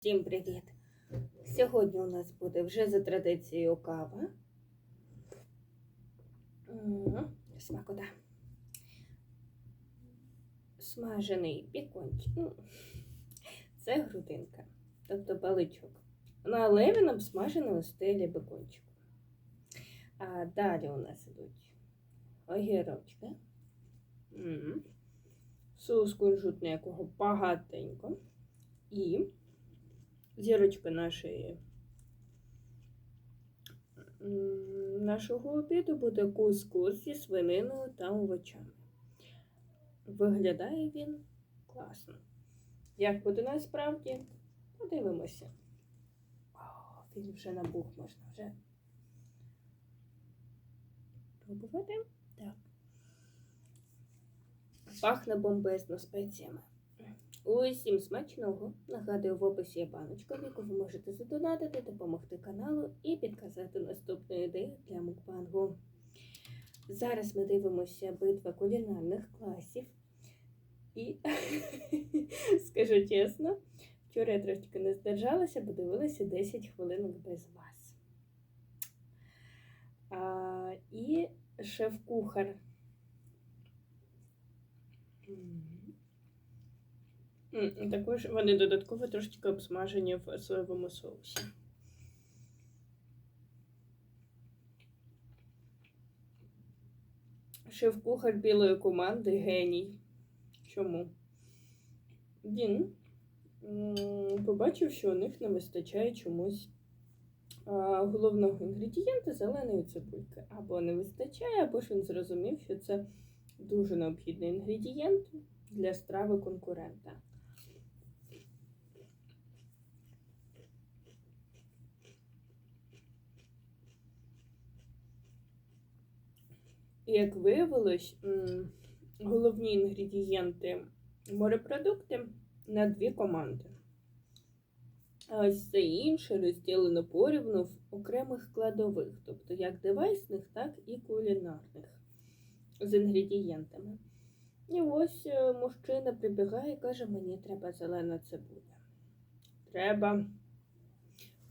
Всім привіт! Сьогодні у нас буде вже за традицією кава. Смакота. Смажений бікончик. Ну, Це грудинка, тобто баличок. Але він обсмажений у стилі бекончику. А далі у нас ідуть огірочки. Соус кунжутний, якого багатенько. І зірочка нашої нашого обіду буде кускус зі свининою та овочами. Виглядає він класно. Як буде насправді, подивимося. О, він вже набух можна вже пробувати. Так. Пахне бомбезно спеціями. Усім смачного. Нагадую, в описі є баночка, в яку ви можете задонатити, допомогти каналу і підказати наступну ідею для мукбангу. Зараз ми дивимося битва кулінарних класів. І скажу чесно, вчора я трошки не здержалася, бо дивилася 10 хвилинок без вас. А, і шеф-кухар. Також вони додатково трошечки обсмажені в соєвому соусі. Шеф-кухар білої команди геній. Чому? Він побачив, що у них не вистачає чомусь головного інгредієнта зеленої цибульки. Або не вистачає, або ж він зрозумів, що це дуже необхідний інгредієнт для страви конкурента. І як виявилось, головні інгредієнти морепродукти на дві команди. А ось все інше розділено порівну в окремих складових, тобто як девайсних, так і кулінарних з інгредієнтами. І ось е, мужчина прибігає і каже, мені треба зелена цибуля. Треба.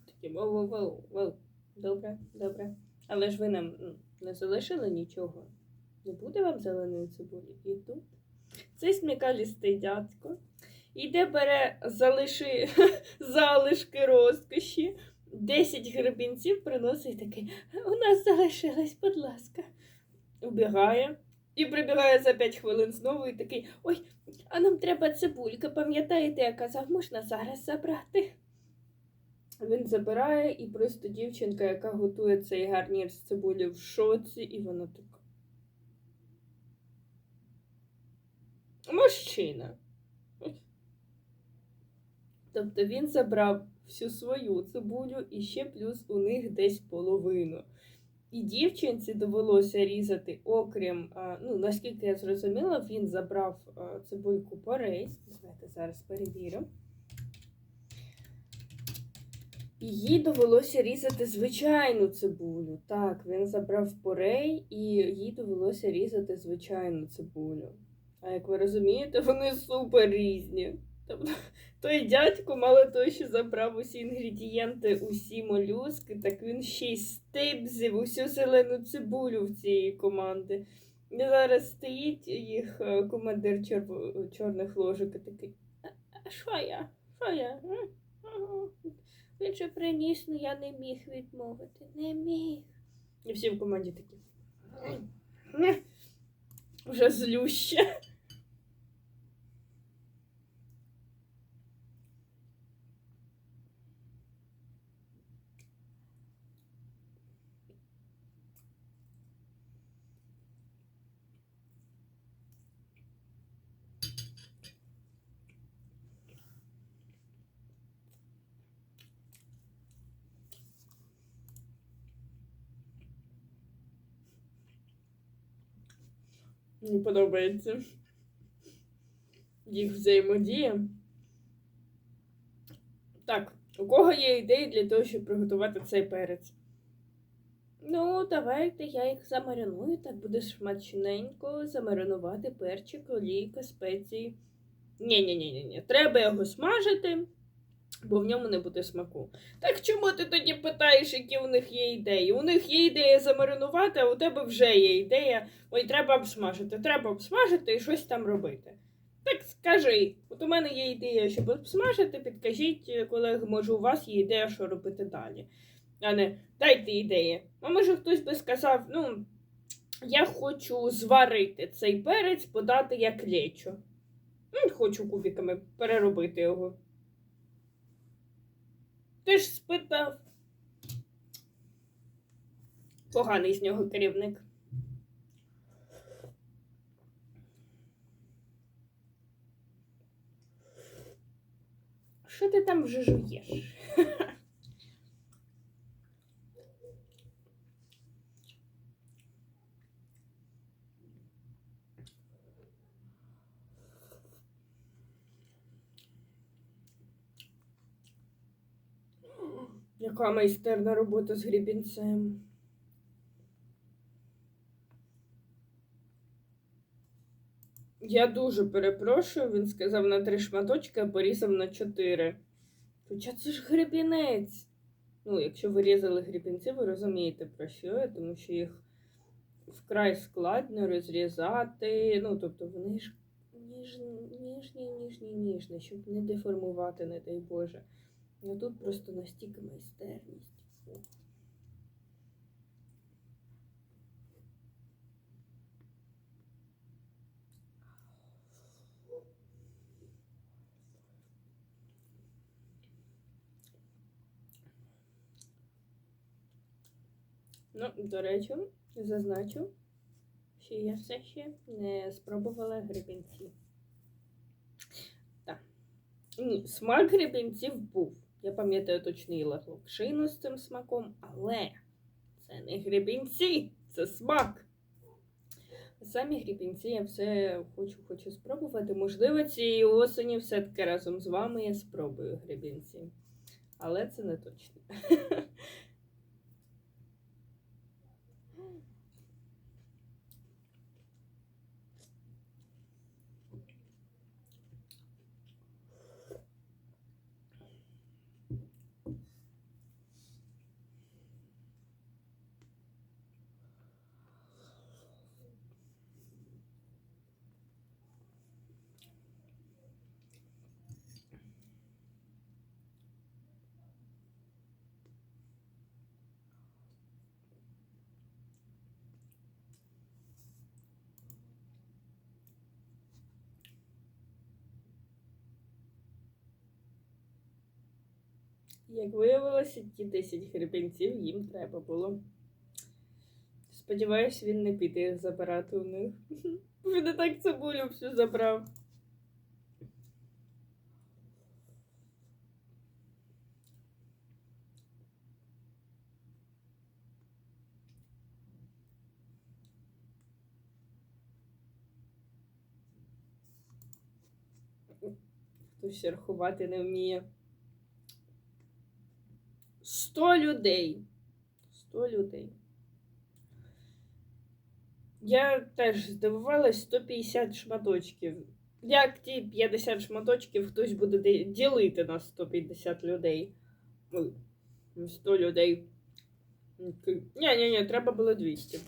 Такі воу воу воу воу Добре, добре. Але ж ви нам не залишили нічого. Не буде вам зеленої цибулі. І тут цей смікалістий дядько іде бере залиши, залишки розкоші, 10 гребінців приносить такий, у нас залишилось, будь ласка. Убігає. І прибігає за 5 хвилин знову і такий, ой, а нам треба цибулька, пам'ятаєте, я казав, можна зараз забрати. Він забирає, і просто дівчинка, яка готує цей гарнір з цибулі в шоці, і вона така. Мужчина. Тобто він забрав всю свою цибулю і ще плюс у них десь половину. І дівчинці довелося різати, окрім, ну, наскільки я зрозуміла, він забрав цибульку порей. Давайте зараз перевірю. І Їй довелося різати звичайну цибулю. Так, він забрав порей, і їй довелося різати звичайну цибулю. А як ви розумієте, вони супер різні. Тобто, той дядько, мало того, що забрав усі інгредієнти, усі молюски, так він ще й стибзив усю зелену цибулю в цієї команди. І зараз стоїть їх е, командир чор- чорних ложок і такий. «А- що я? Що я? Він же приніс, ну я не міг відмовити. Не міг. І всі в команді такі. Вже злюще. Мені подобається. Їх взаємодія. Так, у кого є ідеї для того, щоб приготувати цей перець? Ну, давайте я їх замариную, так буде смачненько замаринувати перчик, олійка, спеції. Ні-ні-ні, треба його смажити, бо в ньому не буде смаку. Так чому ти тоді питаєш, які у них є ідеї? У них є ідея замаринувати, а у тебе вже є ідея. Ой, треба обсмажити, треба обсмажити і щось там робити. Так скажи, от у мене є ідея, щоб обсмажити, підкажіть, коли може у вас є ідея, що робити далі. А не дайте ідеї. А може хтось би сказав, ну, я хочу зварити цей перець, подати як лечо. Хочу кубиками переробити його. Ти ж спитав. Поганий з нього керівник. Що ти там вже жуєш? Яка майстерна робота з грібінцем. Я дуже перепрошую, він сказав на три шматочки, а порізав на чотири. Хоча це ж гребінець. Ну, якщо ви різали грібінці, ви розумієте про що я, тому що їх вкрай складно розрізати. Ну, тобто вони ж ніжні, ніжні, ніжні, ніжні, щоб не деформувати, не дай Боже. Ну тут просто настільки майстерність. Ну, до речі, зазначу, що я все ще не спробувала гребінці. Так. Ні, смак гребінців був. Я пам'ятаю точний локшину з цим смаком, але це не грібінці, це смак. Самі грібінці я все хочу хочу спробувати. Можливо, цієї осені все-таки разом з вами я спробую грібінці. Але це не точно. Як виявилося, ті 10 гребінців їм треба було. Сподіваюсь, він не піде забирати у них. Він і так цибулю всю забрав. Хтось рахувати не вміє. Сто людей. Сто людей. Я теж здивувалась 150 шматочків. Як ті 50 шматочків хтось буде ділити на 150 людей. 100 людей. Ні, ні, ні, треба було 200.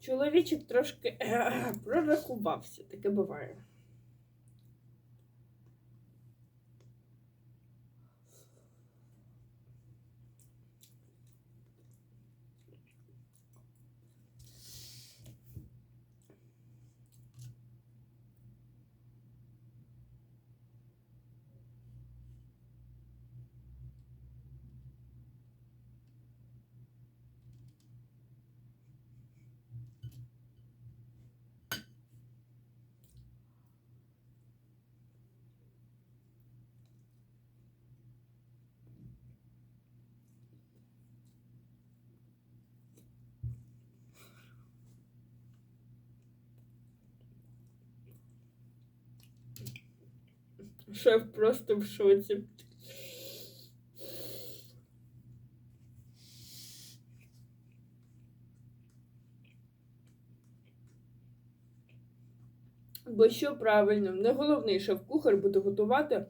Чоловічок трошки е, прорахувався, таке буває. Шеф просто в шоці. Бо що правильно, не головний шеф-кухар буде готувати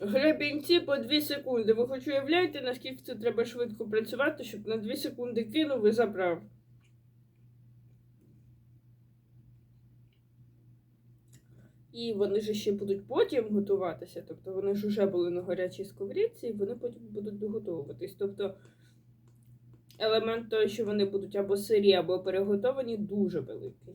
гребінці по 2 секунди. Ви хоч уявляєте, наскільки це треба швидко працювати, щоб на 2 секунди кинув і забрав. І вони ж ще будуть потім готуватися, тобто вони ж вже були на гарячій сковорідці, і вони потім будуть доготовуватись. Тобто елемент того, що вони будуть або сирі, або переготовані, дуже великий.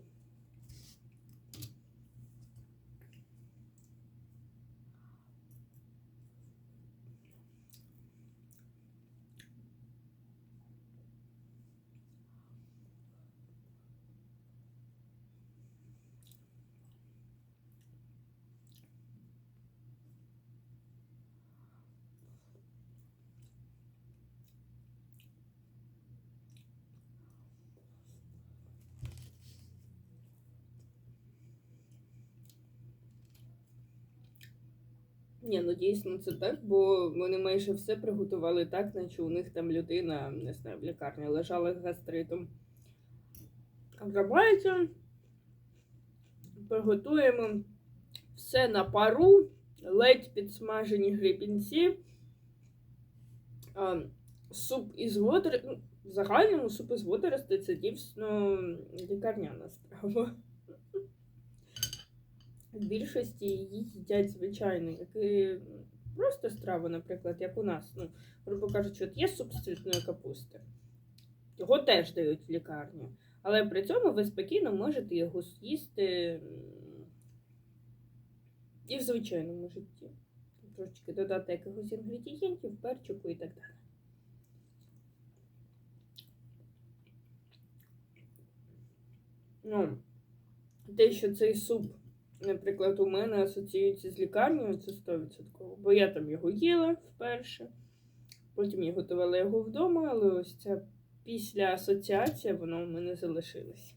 Ні, ну дійсно це так, бо вони майже все приготували так, наче у них там людина, не знаю, в лікарні лежала з гастритом. А приготуємо все на пару, ледь підсмажені гребінці, суп із водор... ну, В загальному суп із водоростей це дійсно лікарняна страва. В більшості її їдять звичайно, як і просто страву, наприклад, як у нас. Ну, грубо кажучи, от є суп з цвітної капусти. Його теж дають в лікарню. Але при цьому ви спокійно можете його з'їсти і в звичайному житті. Трошечки додати якихось інгредієнтів, перчику і так далі. Ну, те, що цей суп наприклад, у мене асоціюється з лікарнею, це 100%. Бо я там його їла вперше, потім я готувала його вдома, але ось ця після асоціація воно у мене залишилось.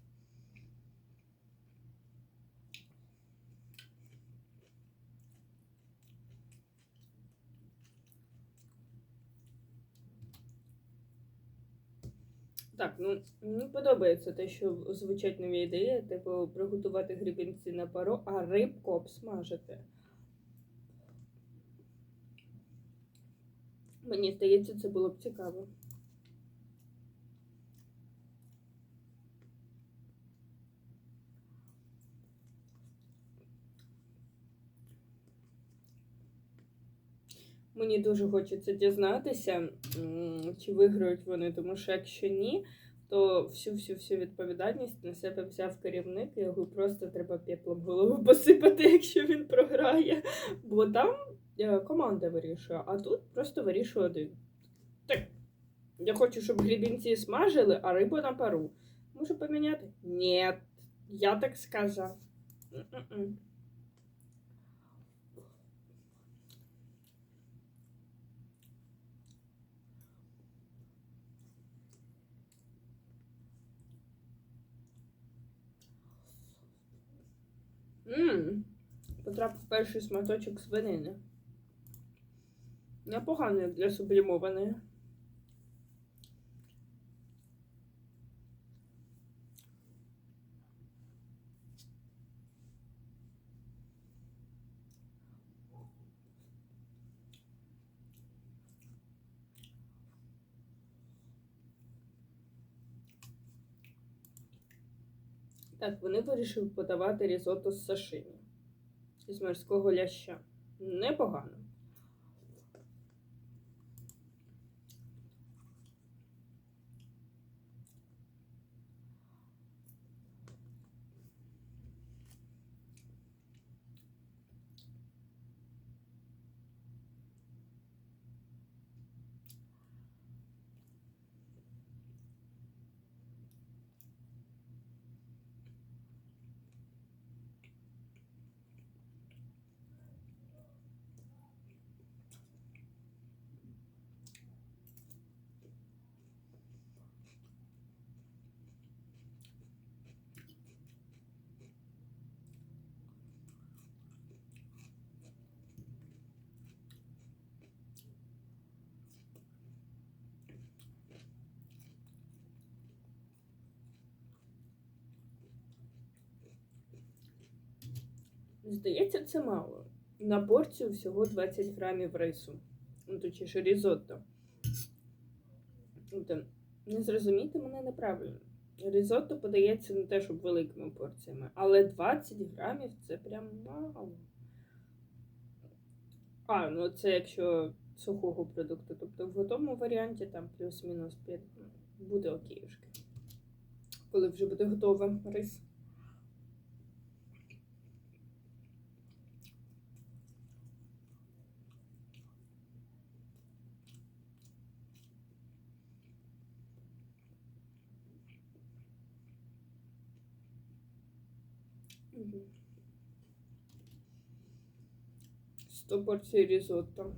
Так, ну мені подобається те, що звучать нові ідеї, типу приготувати грібінці на пару, а рибку обсмажити. Мені здається, це було б цікаво. Мені дуже хочеться дізнатися, чи виграють вони, тому що якщо ні, то всю всю всю відповідальність на себе взяв керівник, і його просто треба пеплом голову посипати, якщо він програє. Бо там е, команда вирішує, а тут просто вирішує один. Так, я хочу, щоб грібінці смажили, а рибу на пару. Можу поміняти? Ні, я так сказав. М-м-м. Потрапив перший сматочок свинини. Непогано для сублімованої. Так, вони вирішили подавати різото з сашимі з морського ляща. Непогано. Здається, це мало. На порцію всього 20 грамів рису. Ну, точніше, різотто. Тобто, не зрозумійте мене неправильно. Різотто подається не те, щоб великими порціями, але 20 грамів це прям мало. А, ну це якщо сухого продукту. Тобто в готовому варіанті там плюс-мінус 5 буде окейшки. Коли вже буде готовий рис. 100 порцій різотто.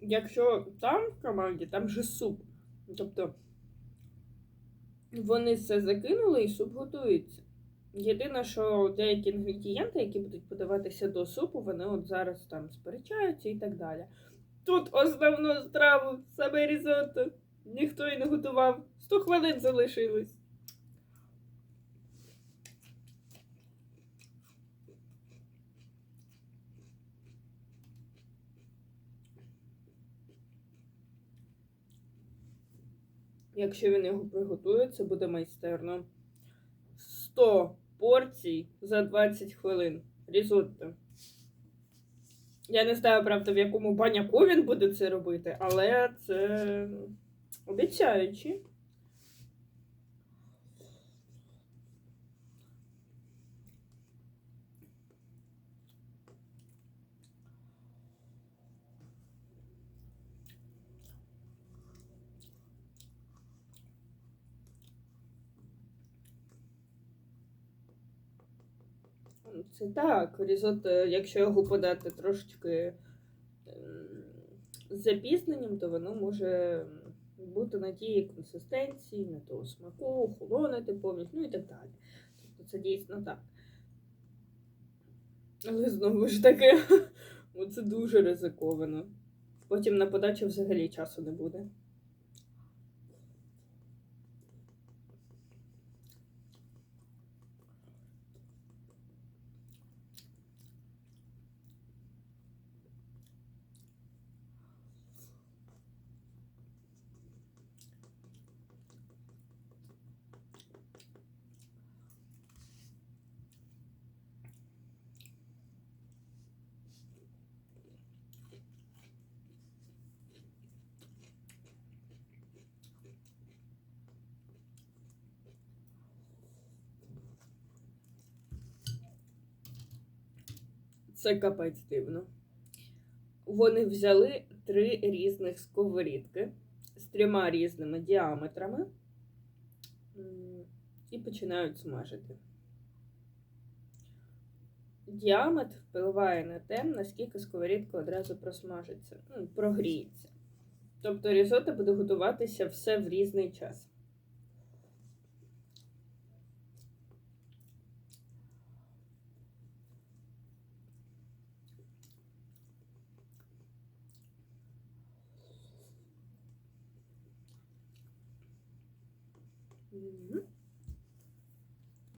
Якщо там в команді, там же суп. Тобто вони все закинули і суп готується. Єдине, що деякі інгредієнти, які будуть подаватися до супу, вони от зараз там сперечаються і так далі. Тут основну страву саме різотто. Ніхто і не готував. 100 хвилин залишилось. Якщо він його приготує, це буде майстерно. 100 порцій за 20 хвилин. Різотто. Я не знаю, правда, в якому баняку він буде це робити, але це обіцяючи. Це так, різотто, якщо його подати трошечки з запізненням, то воно може бути на тій консистенції, на того смаку, охолонити повністю, ну і так далі. Тобто це дійсно так. Але знову ж таки, це дуже ризиковано. Потім на подачу взагалі часу не буде. Це капець дивно. Вони взяли три різних сковорідки з трьома різними діаметрами і починають смажити. Діаметр впливає на те, наскільки сковорідка одразу просмажиться, ну, прогріється. Тобто різотто буде готуватися все в різний час.